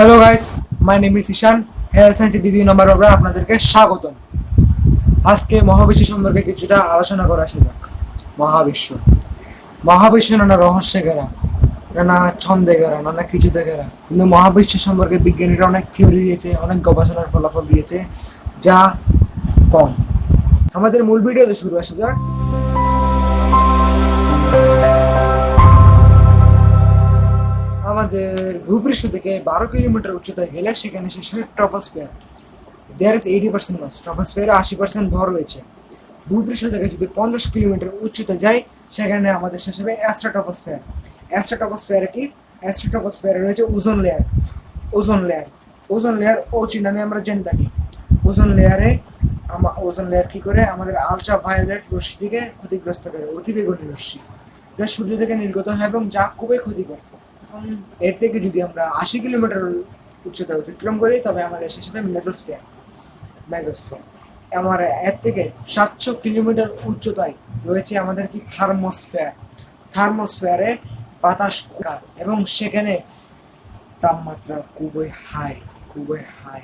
Hello guys my name is Ishan health সায়েন্সের দ্বিতীয় নম্বর ওরা আপনাদেরকে স্বাগতম। আজকে মহাবিশ্ব সম্পর্কে কিছুটা আলোচনা করা ছিল মহাবিশ্ব। মহাবিশ্ব নানা রহস্যে ঘেরা, নানা ছন্দে ঘেরা, নানা কিছুতে ঘেরা। কিন্তু মহাবিশ্ব সম্পর্কে বিজ্ঞানীরা অনেক থিওরি দিয়েছে, অনেক গবেষণার ফলাফল দিয়েছে, যা কম। আমাদের মূল ভিডিওতে শুরু আসা যাক। আমাদের ভূপৃষ্ঠ থেকে বারো কিলোমিটার উচ্চতায় গেলে সেখানে শেষ হয় দেয়ার ইস এইটি পার্সেন্ট মাস ট্রপোস্ফিয়ারে আশি পার্সেন্ট ভর রয়েছে। ভূপৃষ্ঠ থেকে যদি পঞ্চাশ কিলোমিটার উচ্চতা যায়, সেখানে আমাদের শেষ হবে অ্যাস্ট্রাটপোস্ফিয়ার অ্যাস্ট্রাটপোস্ফিয়ারে কি? অ্যাস্ট্রাটপোস্ফিয়ারে রয়েছে ozone layer ozone layer ozone layer ও ওচি নামে আমরা জেনে থাকি। ওজোন লেয়ারে আমা ওজোন লেয়ার কি করে? আমাদের আলট্রা ভায়োলেট রশ্মি থেকে ক্ষতিগ্রস্ত করে, অতিবেগুনি রশ্মি। যা সূর্য থেকে নির্গত হয় এবং যা খুবই ক্ষতিকর। এর থেকে যদি আমরা আশি কিলোমিটার উচ্চতা অতিক্রম করি, তবে আমাদের শেষ হবে মেজোস্ফিয়ার মেজোস্ফিয়ার আমার এর থেকে সাতশো কিলোমিটার উচ্চতায় রয়েছে আমাদের কি থার্মোস্ফিয়ার। থার্মোস্ফিয়ারে বাতাস এবং সেখানে তাপমাত্রা খুবই হাই খুবই হাই।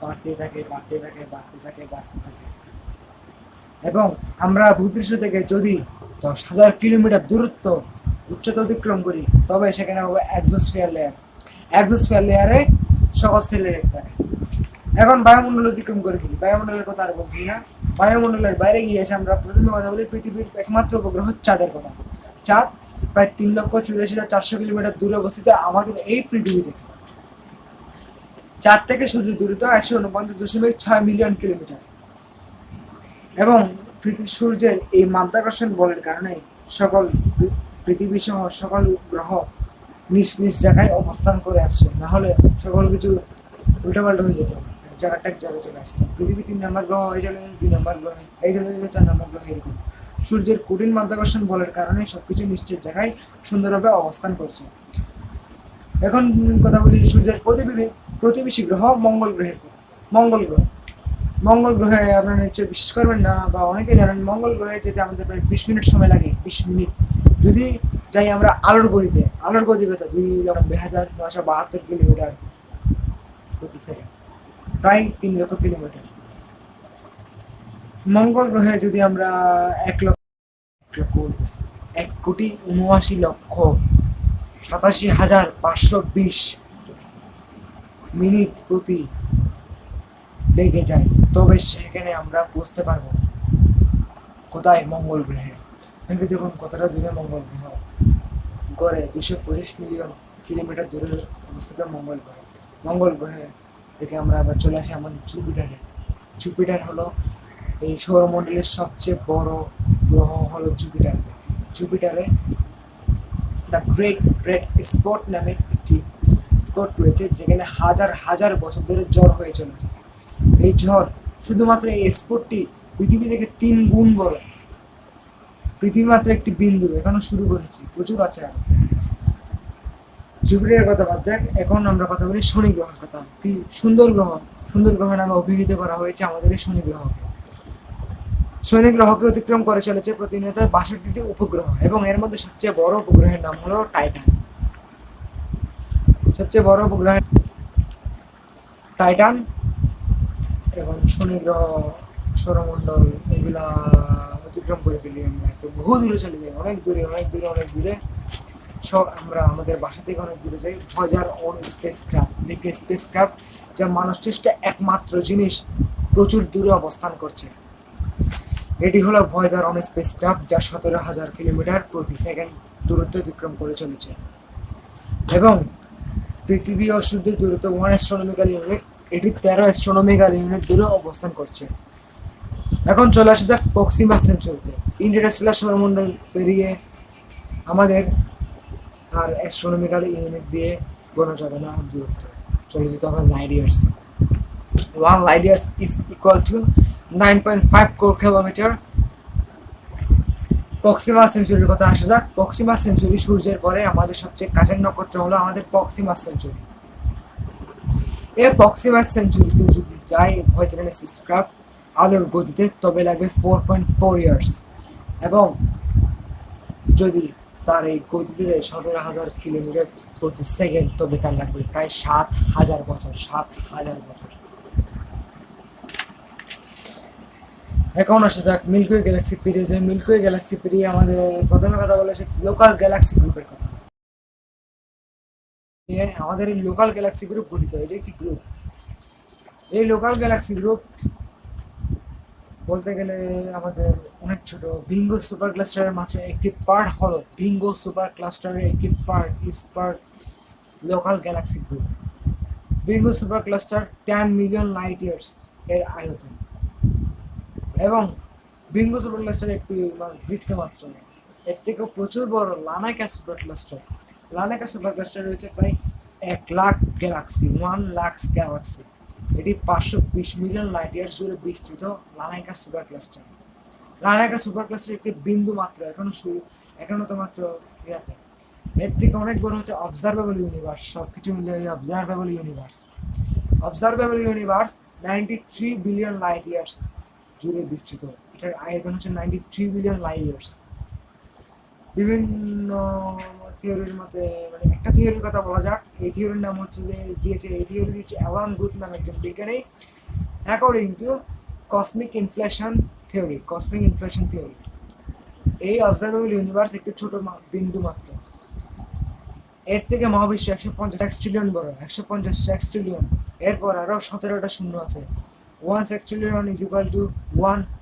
বাড়তে থাকে বাড়তে থাকে বাড়তে থাকে বাড়তে থাকে। এবং আমরা ভূপৃষ্ঠ থেকে যদি দশ হাজার কিলোমিটার দূরত্ব উচ্চতা অতিক্রম করি, তবে সেখানে হবে অ্যাক্সোস্ফিয়ার লেয়ার অ্যাক্সোস্ফিয়ার লেয়ারে সকল সেলের থাকে এখন বায়ুমণ্ডল অতিক্রম করে ফেলি। বায়ুমণ্ডলের কথা আর বলছি না। বায়ুমণ্ডলের বাইরে গিয়ে এসে আমরা প্রথমে কথা বলি পৃথিবীর একমাত্র উপগ্রহ চাঁদের কথা। চাঁদ প্রায় তিন লক্ষ চুরাশি হাজার চারশো কিলোমিটার দূরে অবস্থিত আমাদের এই পৃথিবী থেকে চাঁদ থেকে সূর্য দূরত্ব একশো উনপঞ্চাশ দশমিক ছয় মিলিয়ন কিলোমিটার। এবং পৃথিবী সূর্যের এই মাধ্যাকর্ষণ বলের কারণে সকল পৃথিবী সহ সকল গ্রহ নিজ নিজ জায়গায় অবস্থান করে আসছে। না হলে সকল কিছু উল্টাপাল্টা হয়ে যেত। এক জায়গাটা এক জায়গায় চলে আসতো। পৃথিবী তিন নম্বর গ্রহ, এই চলে দুই নম্বর গ্রহে, এই যেত চার নম্বর গ্রহে এরকম সূর্যের কঠিন মাধ্যাকর্ষণ বলের কারণে সবকিছু নিশ্চিত জায়গায় সুন্দরভাবে অবস্থান করছে। এখন কথা বলি সূর্যের প্রতিবেদী প্রতিবেশী গ্রহ, মঙ্গল গ্রহের কথা। মঙ্গল গ্রহ। মঙ্গল গ্রহে আপনারা নিশ্চয়ই বিশ্বাস করবেন না, বা অনেকে জানেন মঙ্গল গ্রহে যেতে আমাদের প্রায় বিশ মিনিট সময় লাগে, বিশ মিনিট। যদি যাই আমরা আলোর গতিতে আলোর গতি কত দুই নব্বই হাজার নশো বাহাত্তর কিলোমিটার প্রতি সেকেন্ড প্রায় তিন লক্ষ কিলোমিটার। মঙ্গল গ্রহে যদি আমরা এক লক্ষ এক লক্ষ এক কোটি উনআশি লক্ষ সাতাশি হাজার পাঁচশো বিশ মিনিট প্রতি লেগে যায়, তবে সেখানে আমরা বুঝতে পারব কোথায়? মঙ্গল গ্রহে। ভেবে দেখুন কতটা দূরে মঙ্গল গ্রহ গড়ে দুশো পঁচিশ মিলিয়ন কিলোমিটার দূরে অবস্থিত মঙ্গল গ্রহ, মঙ্গল গ্রহে থেকে আমরা আবার চলে আসি আমাদের জুপিটারে। জুপিটার হলো এই সৌরমণ্ডলের সবচেয়ে বড় গ্রহ হলো জুপিটার। জুপিটারে দ্য গ্রেট গ্রেট স্পট নামে একটি স্পট রয়েছে যেখানে হাজার হাজার বছর ধরে জ্বর হয়ে চলেছে। এই ঝড় শুধুমাত্র এই স্পটটি পৃথিবী থেকে তিন গুণ বড়। পৃথিবী মাত্র একটি বিন্দু, এখনও শুরু করেছি, প্রচুর আছে আর জুপিটারের কথা বাদ দেখ, এখন আমরা কথা বলি শনি গ্রহের কথা। কি সুন্দর গ্রহ সুন্দর গ্রহ নামে অভিহিত করা হয়েছে আমাদের এই শনি গ্রহকে। শনি গ্রহকে অতিক্রম করে চলেছে প্রতিনিয়ত বাষট্টিটি উপগ্রহ, এবং এর মধ্যে সবচেয়ে বড় উপগ্রহের নাম হলো টাইটান। সবচেয়ে বড় উপগ্রহ টাইটান এবং শনি গ্রহ, সৌরমণ্ডল, এগুলা অতিক্রম করে ফেলি আমরা বহু দূরে চলে যাই, অনেক দূরে অনেক দূরে অনেক দূরে। সব আমরা আমাদের বাসা থেকে অনেক দূরে যাই হাজার ওন স্পেস ক্রাফট দেখি স্পেস ক্রাফট যা মানব সৃষ্ট একমাত্র জিনিস প্রচুর দূরে অবস্থান করছে। এটি হলো ভয়েজার অন স্পেস ক্রাফট যা সতেরো হাজার কিলোমিটার প্রতি সেকেন্ড দূরত্ব অতিক্রম করে চলেছে। এবং পৃথিবী ও সূর্যের দূরত্ব ওয়ান অ্যাস্ট্রোনমিক্যাল ইউনিট এটি তেরো অ্যাস্ট্রোনমিক্যাল ইউনিট দূরে অবস্থান করছে। এখন চলে আসা যাক পক্সিমা সেঞ্চুরিতে ইন্টারন্যাশনাল সৌরমণ্ডল পেরিয়ে আমাদের আর অ্যাস্ট্রোনমিক্যাল ইউনিট দিয়ে গোনা যাবে না দূরত্ব। চলে যেতে হবে light years. One light years is equal to nine point five crore kilometer Proxima সেঞ্চুরির কথা আসা যাক। পক্সিমা সেঞ্চুরি সূর্যের পরে আমাদের সবচেয়ে কাছের নক্ষত্র হলো আমাদের পক্সিমা সেঞ্চুরি। এই পক্সিমা সেঞ্চুরিতে যদি যাই ভয়েসের স্ক্রাফট আলোর গতিতে তবে লাগবে ফোর পয়েন্ট ফোর ইয়ার্স এবং যদি তার এই গতিতে যায় সতেরো হাজার কিলোমিটার প্রতি সেকেন্ড তবে তার লাগবে প্রায় সাত হাজার বছর, সাত হাজার বছর। এখন আসা যাক মিল্কওয়ে গ্যালাক্সি পেরিয়ে যে মিল্কওয়ে গ্যালাক্সি পেরিয়ে আমাদের প্রথমে কথা বলে লোকাল গ্যালাক্সি গ্রুপের কথা। আমাদের এই লোকাল গ্যালাক্সি গ্রুপ গঠিত এটি একটি গ্রুপ এই লোকাল গ্যালাক্সি গ্রুপ বলতে গেলে আমাদের অনেক ছোট। বিঙ্গো সুপার ক্লাস্টারের মাঝে একটি পার্ট হল। বিঙ্গো সুপার ক্লাস্টারের একটি part is part local galaxy group Bingo super cluster ten million light years এর আয়তন। এবং বিঙ্গো সুপার ক্লাস্টার একটি মানে বৃত্ত মাত্র এর থেকেও প্রচুর বড় Laniakea super cluster Laniakea super cluster রয়েছে প্রায় এক lakh galaxy one lakh galaxy এটি পাঁচশো বিশ মিলিয়ন লাইট ইয়ার্স জুড়ে বিস্তৃত Laniakea super cluster Laniakea super cluster একটি বিন্দু মাত্র, এখনও শুরু এখনও তো মাত্র ইয়াতে। এর থেকে অনেক বড় হচ্ছে অবজারভেবল ইউনিভার্স সব কিছু মিলে observable universe observable universe ninety three billion light years জুড়ে বিস্তৃত। এটার আয়তন হচ্ছে ninety three billion light years বিভিন্ন থিওরির মতে মানে একটা থিওরির কথা বলা যাক, এই থিওরির নাম হচ্ছে যে, দিয়েছে, এই থিওরি দিয়েছে অ্যালান গুড নামে একজন বিজ্ঞানী। According to cosmic inflation theory cosmic inflation theory এই অবজারভেবল ইউনিভার্স একটি ছোট বিন্দু মাত্র। এর থেকে মহাবিশ্ব একশো পঞ্চাশ এক্স ট্রিলিয়ন বড়, একশো পঞ্চাশ এক্স ট্রিলিয়ন এরপর আরও সতেরোটা শূন্য আছে। One X trillion is equal to one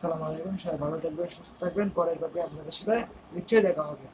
সালাম আলাইকুম সবাই ভালো থাকবেন সুস্থ থাকবেন। পরের ব্যাপারে আপনাদের সাথে নিশ্চয়ই দেখা হবে।